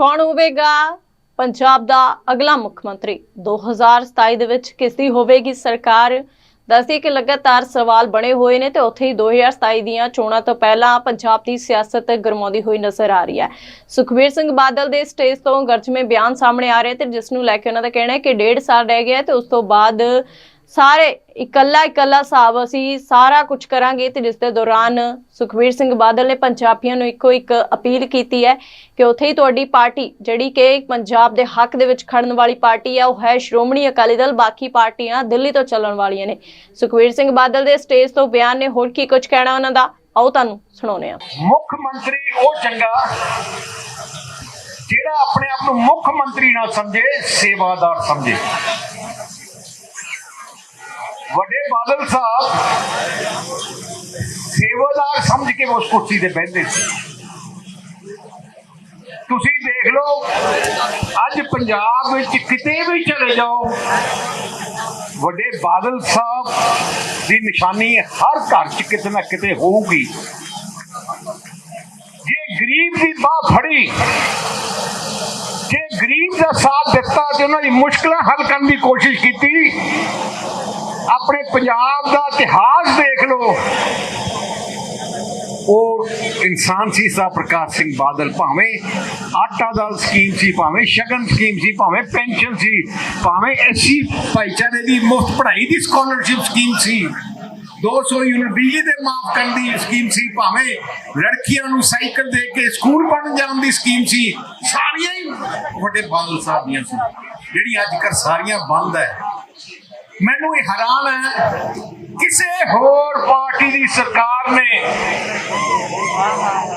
ਕੌਣ ਹੋਵੇਗਾ? ਪੰਜਾਬ ਦਾ ਅਗਲਾ ਮੁੱਖ ਮੰਤਰੀ। 2027 ਦੇ ਵਿੱਚ ਕਿਸ ਦੀ ਹੋਵੇਗੀ ਸਰਕਾਰ? ਦੱਸਦੀ ਕਿ ਲਗਾਤਾਰ ਸਵਾਲ ਬਣੇ ਹੋਏ ਨੇ ਤੇ ਉੱਥੇ ਹੀ 2027 ਦੀਆਂ ਚੋਣਾਂ ਤੋਂ ਪਹਿਲਾਂ ਪੰਜਾਬ ਦੀ ਸਿਆਸਤ ਗਰਮਾਉਂਦੀ ਹੋਈ ਨਜ਼ਰ ਆ ਰਹੀ ਹੈ। ਸੁਖਬੀਰ ਸਿੰਘ ਬਾਦਲ ਦੇ ਸਟੇਜ ਤੋਂ ਗਰਜਵੇਂ ਬਿਆਨ ਸਾਹਮਣੇ ਆ ਰਹੇ ਤੇ ਜਿਸ ਨੂੰ ਲੈ ਕੇ ਉਹਨਾਂ ਦਾ ਕਹਿਣਾ ਹੈ ਕਿ ਡੇਢ ਸਾਲ ਰਹਿ ਗਿਆ ਤੇ ਉਸ ਤੋਂ ਬਾਅਦ ਸਾਰੇ ਇਕੱਲਾ ਇਕੱਲਾ ਹਿਸਾਬ ਅਸੀਂ ਸਾਰਾ ਕੁਝ ਕਰਾਂਗੇ ਤੇ ਜਿਸ ਦੇ ਦੌਰਾਨ ਸੁਖਬੀਰ ਸਿੰਘ ਬਾਦਲ ਨੇ ਪੰਜਾਬੀਆਂ ਨੂੰ ਇੱਕੋ ਇੱਕ ਅਪੀਲ ਕੀਤੀ ਹੈ ਕਿ ਉੱਥੇ ਹੀ ਤੁਹਾਡੀ ਪਾਰਟੀ, ਜਿਹੜੀ ਕਿ ਪੰਜਾਬ ਦੇ ਹੱਕ ਦੇ ਵਿੱਚ ਖੜਨ ਵਾਲੀ ਪਾਰਟੀ ਹੈ ਉਹ ਹੈ ਸ਼੍ਰੋਮਣੀ ਅਕਾਲੀ ਦਲ, ਬਾਕੀ ਪਾਰਟੀਆਂ ਦਿੱਲੀ ਤੋਂ ਚੱਲਣ ਵਾਲੀਆਂ ਨੇ। ਸੁਖਬੀਰ ਸਿੰਘ ਬਾਦਲ ਦੇ ਸਟੇਜ ਤੋਂ ਬਿਆਨ ਨੇ, ਹੋਰ ਕੀ ਕੁਝ ਕਹਿਣਾ ਉਹਨਾਂ ਦਾ? ਆਓ ਤੁਹਾਨੂੰ ਸੁਣਾਉਂਦੇ ਹਾਂ। ਮੁੱਖ ਮੰਤਰੀ ਉਹ ਚੰਗਾ, ਜਿਹੜਾ ਆਪਣੇ ਆਪ ਨੂੰ ਮੁੱਖ ਮੰਤਰੀ ਨਾ ਸਮਝੇ, ਸੇਵਾਦਾਰ ਸਮਝੇ। ਵੱਡੇ ਬਾਦਲ ਸਾਹਿਬ ਸੇਵਾਦਾਰ ਸਮਝ ਕੇ ਉਸ ਕੁਰਸੀ ਤੇ ਬੈਠਦੇ ਸੀ। ਤੁਸੀਂ ਦੇਖ ਲਓ, ਅੱਜ ਪੰਜਾਬ ਵਿੱਚ ਕਿਤੇ ਵੀ ਚਲੇ ਜਾਓ, ਵੱਡੇ ਬਾਦਲ ਸਾਹਿਬ ਦੀ ਨਿਸ਼ਾਨੀ ਹਰ ਘਰ 'ਚ ਕਿਤੇ ਨਾ ਕਿਤੇ ਹੋਊਗੀ। ਜੇ ਗਰੀਬ ਦੀ ਬਾਹ ਫੜੀ, ਜੇ ਗਰੀਬ ਦਾ ਸਾਥ ਦਿੱਤਾ ਤੇ ਉਹਨਾਂ ਦੀ ਮੁਸ਼ਕਲਾਂ ਹੱਲ ਕਰਨ ਦੀ ਕੋਸ਼ਿਸ਼ ਕੀਤੀ ਆਪਣੇ ਪੰਜਾਬ ਦਾ ਇਤਿਹਾਸ ਦੇਖ ਲਓ। ਉਹ ਇਨਸਾਨ ਸੀ ਸਾ ਪ੍ਰਕਾਸ਼ ਸਿੰਘ ਬਾਦਲ, ਭਾਵੇਂ ਆਟਾ ਦਾਲ ਸਕੀਮ ਸੀ, ਭਾਵੇਂ ਸ਼ਗਨ ਸਕੀਮ ਸੀ, ਭਾਵੇਂ ਪੈਨਸ਼ਨ ਸੀ, ਭਾਵੇਂ ਐਸੀ ਭਾਈਚਾਰੇ ਦੀ ਮੁਫਤ ਪੜ੍ਹਾਈ ਦੀ ਸਕਾਲਰਸ਼ਿਪ ਸਕੀਮ ਸੀ। 200 ਯੂਨਿਟ ਬਿਜਲੀ ਦੇ ਮਾਫ ਕਰਨ ਦੀ ਸਕੀਮ ਸੀ, ਭਾਵੇਂ ਲੜਕੀਆਂ ਨੂੰ ਸਾਈਕਲ ਦੇ ਕੇ ਸਕੂਲ ਪੜ੍ਹਨ ਜਾਣ ਦੀ ਸਕੀਮ ਸੀ। ਸਾਰੀਆਂ ਹੀ ਵੱਡੇ ਬਾਦਲ ਸਾਹਿਬ ਦੀਆਂ ਸੀ। ਜਿਹੜੀ ਅੱਜ ਕੱਲ੍ਹ ਸਾਰੀਆਂ ਬੰਦ ਹੈ। ਮੈਨੂੰ ਇਹ ਹੈਰਾਨ ਹੈ, ਕਿਸੇ ਹੋਰ ਪਾਰਟੀ ਦੀ ਸਰਕਾਰ ਨੇ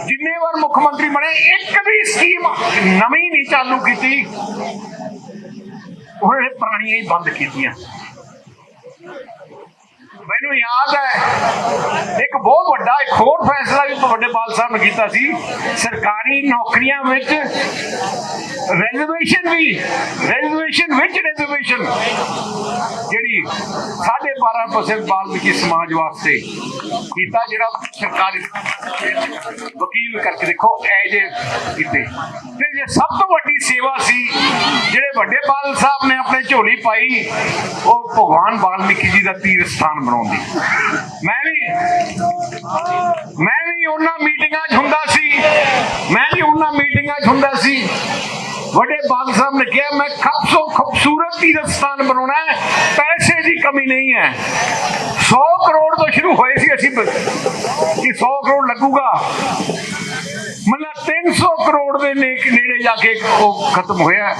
ਜਿੰਨੇ ਵਾਰ ਮੁੱਖ ਮੰਤਰੀ ਬਣੇ, ਇੱਕ ਵੀ ਸਕੀਮ ਨਵੀਂ ਨਹੀਂ ਚਾਲੂ ਕੀਤੀ। ਉਹ ਪੁਰਾਣੀਆਂ ਹੀ ਬੰਦ ਕੀਤੀਆਂ। ਮੈਨੂੰ ਯਾਦ ਹੈ, ਇੱਕ ਬਹੁਤ ਵੱਡਾ, ਇੱਕ ਹੋਰ ਫੈਸਲਾ ਵੀ ਵੱਡੇ ਪਾਲ ਸਾਹਿਬ ਨੇ ਕੀਤਾ ਸੀ, ਸਰਕਾਰੀ ਨੌਕਰੀਆਂ ਵਿੱਚ ਰੈਜ਼ਰਵੇਸ਼ਨ ਵੀ ਰੈਜ਼ਰਵੇਸ਼ਨ ਵਿੱਚ ਰੈਜ਼ਰਵੇਸ਼ਨ ਜਿਹੜੀ 12.5% ਬਾਲਮਿਕੀ ਸਮਾਜ ਵਾਸਤੇ ਕੀਤਾ ਜਿਹੜਾ ਸਰਕਾਰੀ ਵਕੀਲ ਕਰਕੇ ਦੇਖੋ ਐ ਜੇ ਕੀਤੇ। ਤੇ ਜੇ ਸਭ ਤੋਂ ਵੱਡੀ ਸੇਵਾ ਸੀ, ਜਿਹੜੇ ਵੱਡੇ ਪਾਲ ਸਾਹਿਬ ਨੇ ਝੋਲੀ ਪਾਈ, ਉਹ ਭਗਵਾਨ ਵਾਲਮੀਕੀ ਜੀ ਦਾ ਤੀਰਥ ਸਥਾਨ ਬਣਾਉਂਦੀ। ਮੈਂ ਵੀ ਮੈਂ ਵੀ ਉਹਨਾਂ ਮੀਟਿੰਗਾਂ 'ਚ ਹੁੰਦਾ ਸੀ। ਮੈਂ ਵੀ ਉਹਨਾਂ ਮੀਟਿੰਗਾਂ 'ਚ ਹੁੰਦਾ ਸੀ। ਵੱਡੇ ਬਾਦਲ ਸਾਹਿਬ ਨੇ ਕਿਹਾ, ਮੈਂ ਖੂਬਸੂਰਤ ਖੂਬਸੂਰਤ ਤੀਰਥ ਸਥਾਨ ਬਣਾਉਣਾ ਹੈ। ਪੈਸੇ ਦੀ ਕਮੀ ਨਹੀਂ ਹੈ। 100 ਕਰੋੜ ਤੋਂ ਸ਼ੁਰੂ ਹੋਏ ਸੀ ਅਸੀਂ, ਕਿ 100 ਕਰੋੜ ਲੱਗੂਗਾ। ਮਤਲਬ 300 ਕਰੋੜ ਦੇ ਨੇੜੇ ਜਾ ਕੇ ਉਹ ਖਤਮ ਹੋਇਆ।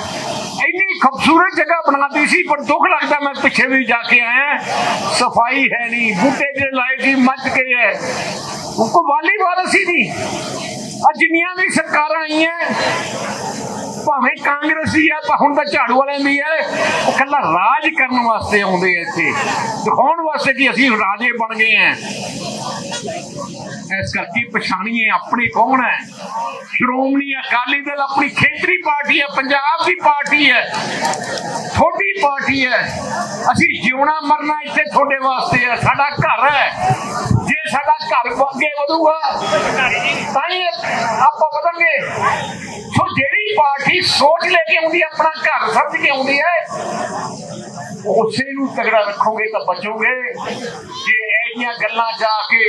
ਇੰਨੀ ਖੂਬਸੂਰਤ ਜਗ੍ਹਾ ਬਣਾਤੀ ਸੀ, ਪਰ ਦੁੱਖ ਲੱਗਦਾ ਮੈਂ ਪਿੱਛੇ ਵੀ ਜਾ ਕੇ ਆਇਆ। ਸਫ਼ਾਈ ਹੈ ਨਹੀਂ, ਬੂਟੇ ਜਿਹੜੇ ਲਾਏ ਸੀ ਮੱਚ ਗਏ ਹੈ। ਉਹ ਵਾਲੀ ਵਾਰਸ ਨਹੀਂ। ਆ ਜਿੰਨੀਆਂ ਵੀ ਸਰਕਾਰਾਂ ਆਈਆਂ, ਭਾਵੇਂ ਕਾਂਗਰਸੀ ਆ, ਪਰ ਹੁਣ ਤਾਂ ਝਾੜੂ ਵਾਲਿਆਂ ਦੀ ਹੈ ਉਹ ਕੱਲਾ ਰਾਜ ਕਰਨ ਵਾਸਤੇ ਆਉਂਦੇ ਆ ਇੱਥੇ। ਦਿਖਾਉਣ ਵਾਸਤੇ ਕਿ ਅਸੀਂ ਰਾਜੇ ਬਣ ਗਏ ਆ। ਇਸ ਕਰਕੇ ਪਛਾਣੀਏ ਆਪਣੀ ਕੌਣ ਹੈ? ਸ਼੍ਰੋਮਣੀ ਅਕਾਲੀ ਦਲ ਆਪਣੀ ਖੇਤਰੀ ਪਾਰਟੀ ਹੈ ਪੰਜਾਬ ਦੀ ਪਾਰਟੀ ਹੈ ਤੁਹਾਡੀ ਪਾਰਟੀ ਹੈ। ਅਸੀਂ ਜਿਉਣਾ ਮਰਨਾ ਇੱਥੇ ਤੁਹਾਡੇ ਵਾਸਤੇ ਹੈ ਸਾਡਾ ਘਰ ਹੈ। ਜੇ ਸਾਡਾ ਘਰ ਅੱਗੇ ਵਧੂਗਾ ਤਾਂ ਹੀ ਆਪਾਂ ਵਧਾਂਗੇ। ਸੋ ਜਿਹੜੀ ਪਾਰਟੀ ਸੋਚ ਲੈ ਕੇ ਆਉਂਦੀ ਹੈ, ਆਪਣਾ ਘਰ ਸਮਝ ਕੇ ਆਉਂਦੀ ਹੈ ਉਸੇ ਨੂੰ ਤਗੜਾ ਰੱਖੋਗੇ ਤਾਂ ਬਚੋਗੇ। ਜੇ ਗੱਲਾਂ ਜਾ ਕੇ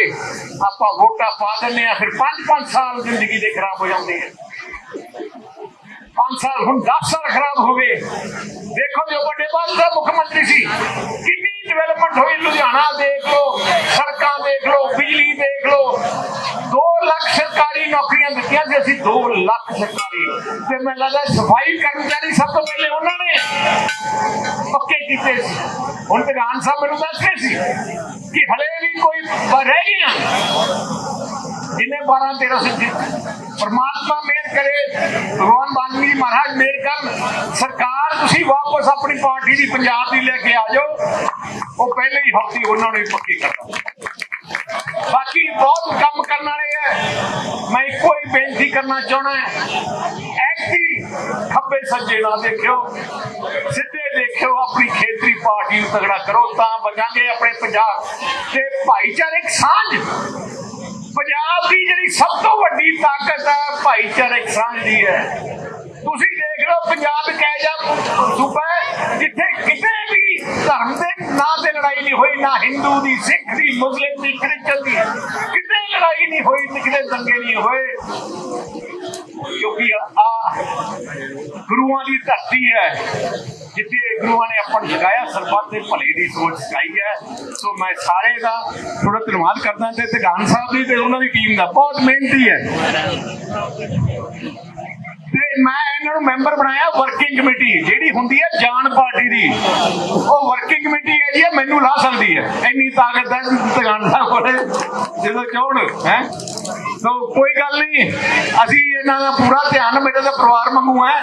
ਆਪਾਂ ਵੋਟਾਂ ਪਾ ਦਿੰਦੇ ਆ ਫਿਰ 5-5 ਸਾਲ ਜ਼ਿੰਦਗੀ ਦੇ ਖਰਾਬ ਹੋ ਜਾਂਦੇ ਆ। 5 ਸਾਲ, ਹੁਣ 10 ਸਾਲ ਖਰਾਬ ਹੋ ਗਏ। ਦੇਖੋ ਜੋ ਵੱਡੇ ਬਾਦਲ ਦਾ ਮੁੱਖ ਮੰਤਰੀ ਸੀ, ਕਿੰਨੀ ਡਿਵੈਲਪਮੈਂਟ ਹੋਈ ਲੁਧਿਆਣਾ ਦੇਖ ਲਓ, ਸੜਕਾਂ ਦੇਖ ਲਓ, ਬਿਜਲੀ ਦੇਖ ਲਓ ਸਰਕਾਰੀ ਨੌਕਰੀਆਂ ਦਿੱਤੀਆਂ ਸੀ, ਅਸੀਂ 2 ਲੱਖ ਸਰਕਾਰੀ। ਤੇ ਮੈਨੂੰ ਲੱਗਦਾ ਸਫ਼ਾਈ ਕਰਮਚਾਰੀ ਸਭ ਤੋਂ ਪਹਿਲੇ ਉਹਨਾਂ ਨੇ ਪੱਕੇ ਕੀਤੇ ਸੀ। ਹੁਣ ਪ੍ਰਧਾਨ ਸਾਹਿਬ ਮੈਨੂੰ ਦੱਸ ਰਹੇ ਸੀ ਕਿ ਹਲੇ ਵੀ ਕੋਈ ਰਹਿ ਗਈਆਂ। ਜਿਨੇ 12 13 ਸਿੱਧੀ ਪਰਮਾਤਮਾ ਮੇਰ ਕਰੇ, ਭਗਵਾਨ ਵਾਲਮੀਕੀ ਮਹਾਰਾਜ ਮਿਹਰ ਕਰਨ। ਸਰਕਾਰ, ਤੁਸੀਂ ਵਾਪਸ ਆਪਣੀ ਪਾਰਟੀ ਦੀ ਪੰਜਾਬ ਦੀ ਲੈ ਕੇ ਆ ਜਾਓ। ਉਹ ਪਹਿਲੇ ਹੀ ਹਫ਼ਤੇ ਉਹਨਾਂ ਨੂੰ ਹੀ ਪੱਕੀ ਕਰਦਾ ਬਾਕੀ ਬਹੁਤ ਕੰਮ ਕਰਨ ਵਾਲੇ ਐ ਮੈਂ ਇੱਕੋ ਹੀ ਬੇਨਤੀ ਕਰਨਾ ਚਾਹਣਾ ਹੈ। ਐਕਟੀ ਖੱਬੇ ਸੱਜੇ ਨਾ ਦੇਖਿਓ, ਸਿੱਧੇ ਦੇਖਿਓ ਆਪਣੀ ਖੇਤਰੀ ਪਾਰਟੀ ਨੂੰ ਤਗੜਾ ਕਰੋ, ਤਾਂ ਬਚਾਂਗੇ ਆਪਣੇ ਪੰਜਾਬ। ਤੇ ਭਾਈਚਾਰਕ ਸਾਂਝ, ਪੰਜਾਬ ਦੀ ਜਿਹੜੀ ਸਭ ਤੋਂ ਵੱਡੀ ਤਾਕਤ ਹੈ ਭਾਈਚਾਰਕ ਸਾਂਝ ਦੀ ਹੈ। ਤੁਸੀਂ ਦੇਖ ਲਓ, ਪੰਜਾਬ ਕਹਿ ਜਾ ਸੂਬਾ ਜਿੱਥੇ ਕਿਤੇ ਨਹੀਂ ਹੋਈ, ਨਾ ਹਿੰਦੂ ਦੀ ਸਿੱਖ ਦੀ ਮੁਸਲਿਮ ਦੀ ਕ੍ਰਿਸਚਨ ਦੀ। ਕਿਤੇ ਲੜਾਈ ਨਹੀਂ ਹੋਈ ਕਿਤੇ ਦੰਗੇ ਨਹੀਂ ਹੋਏ। ਕਿਉਂਕਿ ਆ ਗੁਰੂਆਂ ਦੀ ਧਰਤੀ ਹੈ, ਜਿੱਥੇ ਗੁਰੂਆਂ ਨੇ ਆਪਾਂ ਨੂੰ ਸਰਬੱਤ ਦੇ ਭਲੇ ਦੀ ਸੋਚ ਸਿਖਾਈ ਹੈ। ਸੋ ਮੈਂ ਸਾਰੇ ਦਾ ਥੋੜਾ ਧੰਨਵਾਦ ਕਰਦਾ ਤੇ ਤਗਾਨ ਸਾਹਿਬ ਦੀ ਤੇ ਉਹਨਾਂ ਦੀ ਟੀਮ ਦਾ। ਬਹੁਤ ਮਿਹਨਤੀ ਹੈ। ਤੇ ਮੈਂ ਇਹਨਾਂ ਨੂੰ ਮੈਂਬਰ ਬਣਾਇਆ ਵਰਕਿੰਗ ਕਮੇਟੀ ਜਿਹੜੀ ਹੁੰਦੀ ਹੈ ਜਾਨ ਪਾਰਟੀ ਦੀ। ਉਹ ਵਰਕਿੰਗ ਕਮੇਟੀ ਹੈ ਜੀ ਮੈਨੂੰ ਲਾ ਸਕਦੀ ਹੈ। ਇੰਨੀ ਤਾਕਤ ਹੈ ਤਗਾਨ ਸਾਹਿਬ ਕੋਲੇ ਜਦੋਂ ਚਾਹਣ ਹੈ? ਸੋ ਕੋਈ ਗੱਲ ਨਹੀਂ, ਅਸੀਂ ਇਹਨਾਂ ਦਾ ਪੂਰਾ ਧਿਆਨ, ਮੇਰੇ ਦਾ ਪਰਿਵਾਰ ਵਾਂਗੂ ਹੈ।